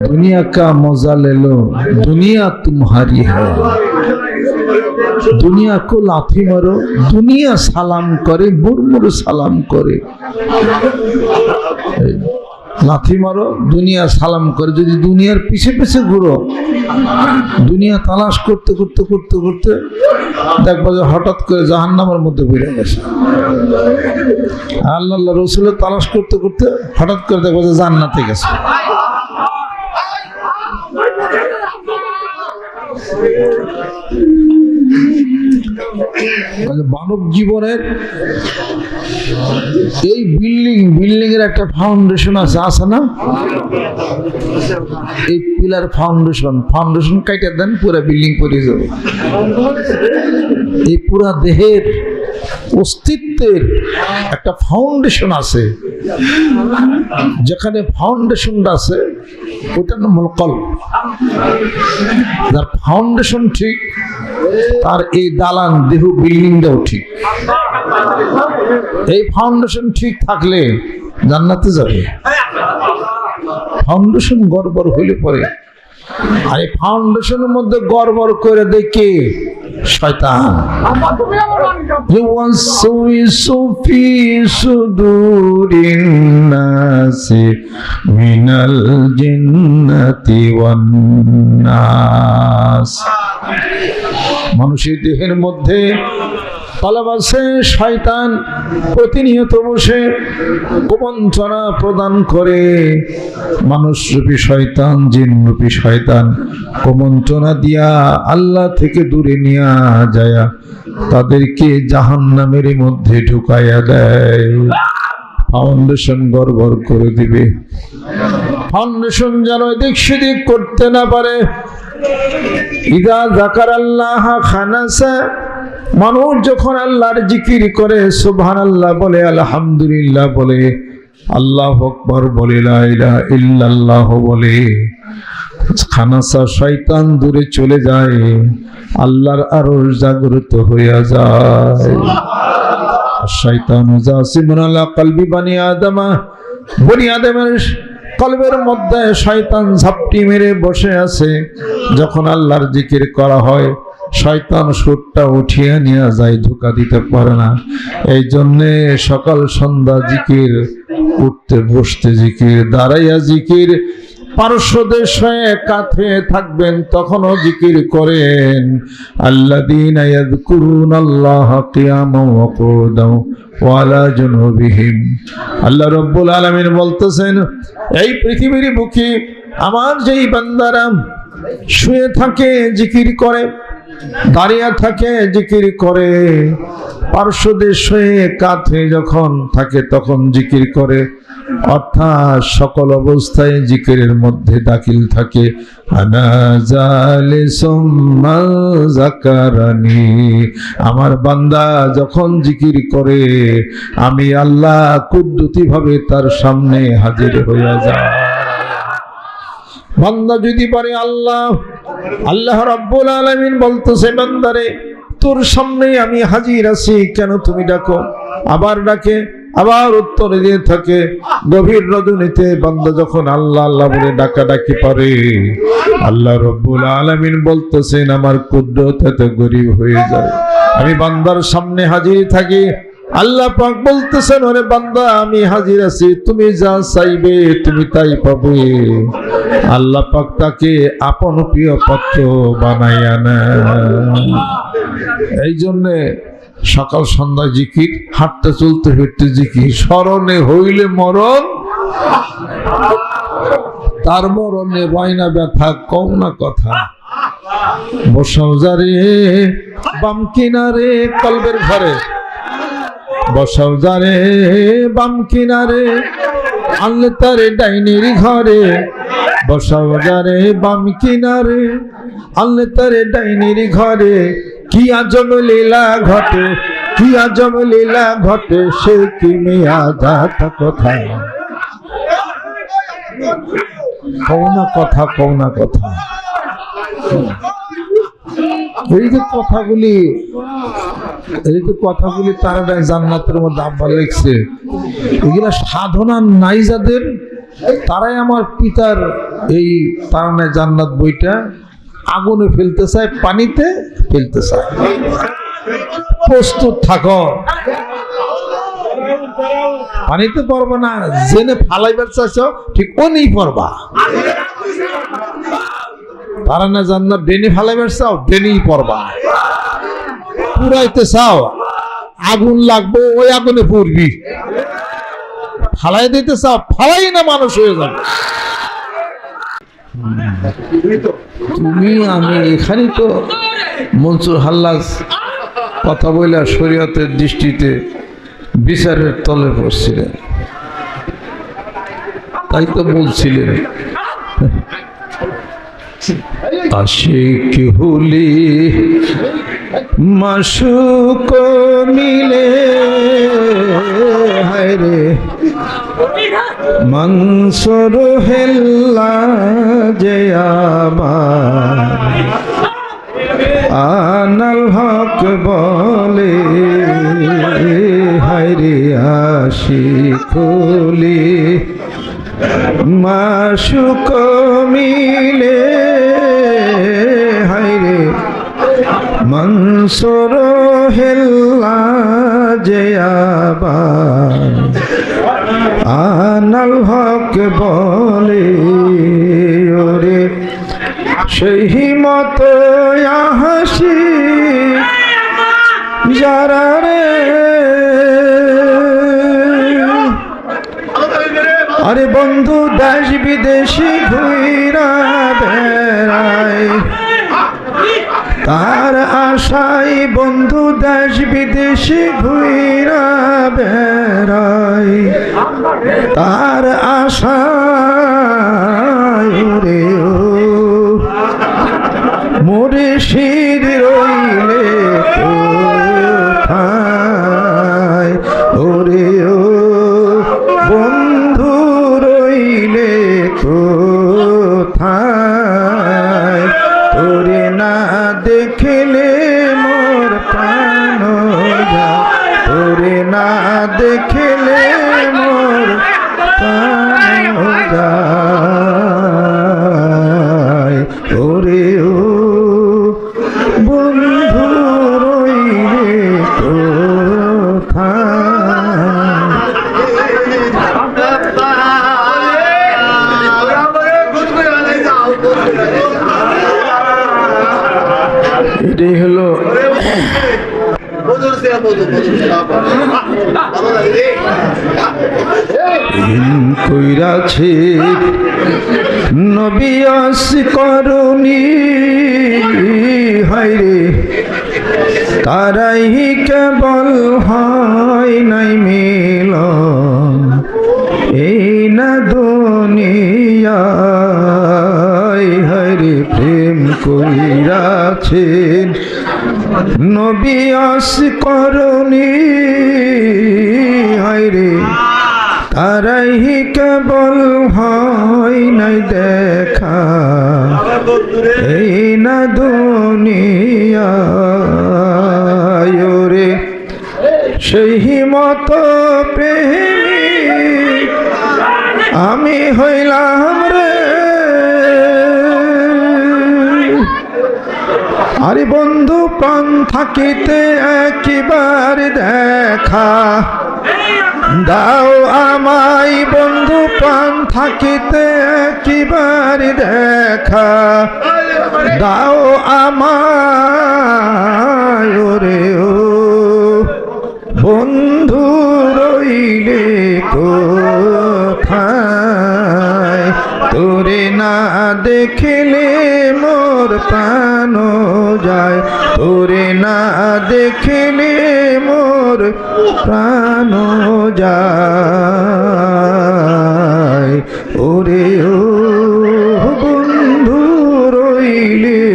दुनिया का मजा ले लो दुनिया तुम्हारी है দুনিয়া কো লাথি মারো দুনিয়া সালাম করে মুরমুর সালাম করে এই, লাথি মারো দুনিয়া সালাম করে যদি দুনিয়ার পিছে পিছে ঘুরো দুনিয়া তালাশ করতে করতে করতে করতে দেখবো যে হঠাৎ করে জাহান্নামের মধ্যে বেড়ে গেছে আল্লাহ আল্লাহ রসুলের তালাশ করতে করতে হঠাৎ করে দেখবো যে জান্নাতে গেছে মানব জীবনের এই বিল্ডিং বিল্ডিং এর একটা ফাউন্ডেশন আছে আছে না? এই পিলার ফাউন্ডেশন ফাউন্ডেশন কাইটা দেন, পুরো বিল্ডিং পড়ে যাবে। এই পুরা দেহের অস্তিত্বের একটা ফাউন্ডেশন আছে। যেখানে ফাউন্ডেশনটা আছে ওটার নাম হল কল্প যার ফাউন্ডেশন ঠিক, তার এই দালান দেহ বিল্ডিংটাও ঠিক। এই ফাউন্ডেশন ঠিক থাকলে জান্নাতে যাবে। ফাউন্ডেশন গড়বড় হইলে পরে। আর এই ফাউন্ডেশনের মধ্যে গড়বড় করে দেখে শয়তান। ইউয়াসউইসু ফি মিনাল জিন্নাতি ওয়ান মানুষের দেহের মধ্যে ভালোবাসে শয়তান, প্রতিনিয়ত বসে কুমন্ত্রণা প্রদান করে। মানুষ রূপী শয়তান জিন রূপী শয়তান, কুমন্ত্রণা দিয়া আল্লাহ থেকে দূরে নিয়ে যায় তাদেরকে জাহান নামের মধ্যে ঢুকাইয়া দেয়। ফাউন্ডেশন গড়বড় করে দিবে। ফাউন্ডেশন যেন এদিক সেদিক করতে না পারে। আল্লাহ মানুষ যখন আল্লাহর জিকির করে সুবহান আল্লাহ বলে, আলহামদুলিল্লাহ বলে, আল্লাহ আকবর বলে ইল্লাল্লাহ বলে, খানাসা শয়তান দূরে চলে যায়, আল্লাহর আরও জাগ্রত হইয়া যায়। শয়তান জাসিমুন আলা কলবি বানি আদমা, বনি আদমের কলবের মধ্যে শয়তান ঝাপটি মেরে বসে আছে। যখন আল্লাহর জিকির করা হয়, শয়তান সুরটা উঠিয়ে নিয়ে যায়, ধোকা দিতে পারে না। এই জন্যে সকাল সন্ধ্যা জিকির, উঠতে বসতে জিকির, দাঁড়াইয়া জিকির পার্শ্বদেশ হয়ে কাঁথে থাকবেন, তখনও জিকির করেন। আল্লাদিন ইয়াযকুরুন আল্লাহ কিয়ামান ওয়া কুউদান ওয়া আলা জুনুবিহিম। আল্লাহ রাব্বুল আলামিন বলতেছেন, এই পৃথিবীর বুকে আমার যেই বান্দারা শুয়ে থাকে, জিকির করে, দাঁড়িয়ে থাকে, জিকির করে পার্শ্বদেশ হয়ে যখন থাকে, তখন জিকির করে অর্থাৎ সকল অবস্থায় জিকিরের মধ্যে দাখিল থাকে। আমার বান্দা যখন জিকির করে, আমি আল্লাহ কুদ্দুতি ভাবে তার সামনে হাজির হইয়া যায় বান্দা যদি পারে, আল্লাহ আল্লাহ রাব্বুল আলামিন বলতেছে, বান্দারে, তোর সামনে আমি হাজির আছি, কেন তুমি ডাকো? আবার ডাকে আবার উত্তর দিয়ে থাকে, গভীর রজনীতে বান্দা যখন আল্লাহ আল্লাহ বলে ডাকা ডাকি পারে আল্লাহ রব্বুল আলামিন বলতেছেন, আমার কুদরত এত গরিব হয়ে যায়। আমি বান্দার সামনে হাজির থাকি। আল্লাহ পাক বলতেছেন, ওরে বান্দা, আমি হাজির আছি। তুমি যা চাইবে, তুমি তাই পাবে। আল্লাহ পাক তাকে আপন প্রিয় পাত্র বানাইয়া নেয় এই জন্যে সকাল সন্ধ্যা জিকির, হাঁটতে চলতে ফিরতে জিকির। স্মরণে হইলে মরণ, তার মরণে রয়না ব্যথা কম না কথা। বসাও যারে বাম কিনারে, কলবের ঘরে। বসাও যারে বাম কিনারে, আনলে তারে ডাইনির ঘরে। বসাও যারে বাম কিনারে, আনলে তারে ডাইনির ঘরে। কি আজম লীলা ঘটে কি আজম লীলা ঘটে, সে কি মিয়া কোথায়? কৌনা কথা কৌনা কথা। এই যে কথাগুলি, এই যে কথাগুলি তারা জান্নাতের মধ্যে আব্বা লিখছে, এগুলা সাধনা নাই যাদের তারাই আমার পিতার এই তারানে জান্নাত বইটা আগুনে ফেলতে চায়, পানিতে ফেলতে চায়। প্রস্তুত থাকো। পানিতে পড়ব না, জেনে ফালাইবার চাচ্ছ ঠিক ওনেই পড়বা। তারা না জান্নাত ডেনি ফালাইবার চাও, ডেনেই পড়বা। পুরাইতে চাও, আগুন লাগবে, ওই আগুনে পড়বি ফালাই দিতে চাও, ফালাই না মানুষ হয়ে যাবে। তুমি, আমি এখানে তো মনসুর হাল্লাস কথা বলে শরীয়তের দৃষ্টিতে বিচারের তলে পড়ছিলেন। তাই তো বলছিলেন আশিক হুলি মাসুক মিলে হায় রে মনসুর হেল্লা যে আমার। আনাল হক বলে হায়রে আশিকুলি মাসুক মিলে হায়রে মনসুর হেল্লা যে আবার আনাল হক বলে, ওরে সেই মতো হাসি যারা রে। আরে বন্ধু, দেশ বিদেশি ঘুইরা বেড়ায়। তার আশাই বন্ধু দেশ বিদেশে ঘুইরা বেড়াই তার আশা সে মোরে শির ওরে ও বন্ধু রইলে কোথায় এটাই হলো কইরাছে নবিয়াস করুনি। হাইরে তারাই কেবল হয় নাই নবিয়াস করুনি হাইরে তারাই কেবল হয় নাই দেখা। এই না দুনিয়ায় রে সেই মতো প্রেমী, আমি হইলাম আরে বন্ধু প্রাণ থাকিতে একবার দেখা। দাও আমাই বন্ধু পান থাকিতে একবার দেখা। দাও আমায়, ওরে দেখিলে মোর প্রাণ যায়। তোরে না দেখিলে মোর প্রাণ যায়। ওরে ও বন্ধু রইলে